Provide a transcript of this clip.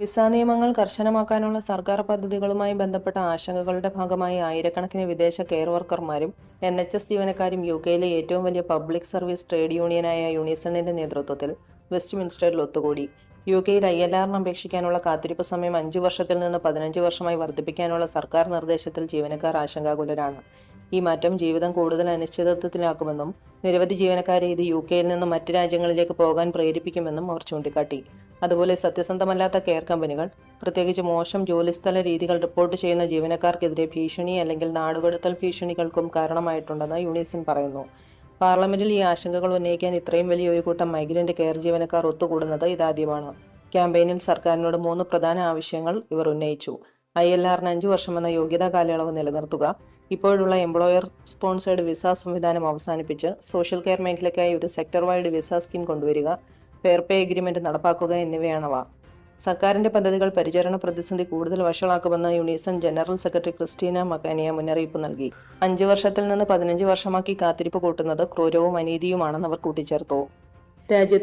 Visa നിയമങ്ങൾ കർശനമാക്കാനുള്ള സർക്കാർ പദ്ധതികളുമായി ബന്ധപ്പെട്ട ആശങ്കകളുടെ ഭാഗമായി ആയിരക്കണക്കിന് വിദേശ കെയർ വർക്കർമാരും എൻ എച്ച് എസ് ജീവനക്കാരും യു കെയിലെ ഏറ്റവും വലിയ പബ്ലിക് സർവീസ് ട്രേഡ് യൂണിയനായ യൂണിസണിന്റെ നേതൃത്വത്തിൽ വെസ്റ്റ് മിൻസ്റ്ററിൽ ഒത്തുകൂടി. യു കെയിൽ ഐ എൽ ആറിന് അപേക്ഷിക്കാനുള്ള കാത്തിരിപ്പ് സമയം അഞ്ചു വർഷത്തിൽ നിന്ന് പതിനഞ്ച് വർഷമായി വർദ്ധിപ്പിക്കാനുള്ള സർക്കാർ നിർദ്ദേശത്തിൽ ജീവനക്കാർ ആശങ്കാകുലരാണ്. ഈ മാറ്റം ജീവിതം കൂടുതൽ അനിശ്ചിതത്വത്തിലാക്കുമെന്നും നിരവധി ജീവനക്കാരെ ഇത് യു കെയിൽ നിന്നും മറ്റ് രാജ്യങ്ങളിലേക്ക് പോകാൻ പ്രേരിപ്പിക്കുമെന്നും അവർ ചൂണ്ടിക്കാട്ടി. അതുപോലെ സത്യസന്ധമല്ലാത്ത കെയർ കമ്പനികൾ പ്രത്യേകിച്ച് മോശം ജോലിസ്ഥല രീതികൾ റിപ്പോർട്ട് ചെയ്യുന്ന ജീവനക്കാർക്കെതിരെ ഭീഷണി അല്ലെങ്കിൽ നാടുകടത്തൽ ഭീഷണികൾക്കും കാരണമായിട്ടുണ്ടെന്ന് യുണീസൺ പറയുന്നു. പാർലമെന്റിൽ ഈ ആശങ്കകൾ ഉന്നയിക്കാൻ ഇത്രയും വലിയ ഒരു കൂട്ടം മൈഗ്രന്റ് കെയർ ജീവനക്കാർ ഒത്തുകൂടുന്നത് ഇതാദ്യമാണ്. ക്യാമ്പയിനിൽ സർക്കാരിനോട് മൂന്ന് പ്രധാന ആവശ്യങ്ങൾ ഇവർ ഉന്നയിച്ചു. ഐ എൽ ആറിന് അഞ്ചു വർഷം എന്ന യോഗ്യതാ കാലയളവ് നിലനിർത്തുക. ഇപ്പോഴുള്ള എംപ്ലോയർ സ്പോൺസേഡ് വിസ സംവിധാനം അവസാനിപ്പിച്ച് സോഷ്യൽ കെയർ മേഖലയ്ക്കായി ഒരു സെക്ടർ വൈഡ് വിസ സ്കീം കൊണ്ടുവരിക ഫെയർ പേ എഗ്രിമെന്റ് നടപ്പാക്കുക എന്നിവയാണവ. സർക്കാരിന്റെ പദ്ധതികൾ പരിചരണ പ്രതിസന്ധി കൂടുതൽ വഷളാക്കുമെന്ന് Unison general secretary Christina McAnea മുന്നറിയിപ്പ് നൽകി. അഞ്ചു വർഷത്തിൽ നിന്ന് പതിനഞ്ച് വർഷമാക്കി കാത്തിരിപ്പ് കൂട്ടുന്നത് ക്രൂരവും അനീതിയുമാണെന്ന് അവർ കൂട്ടിച്ചേർത്തു. രാജ്യത്തെ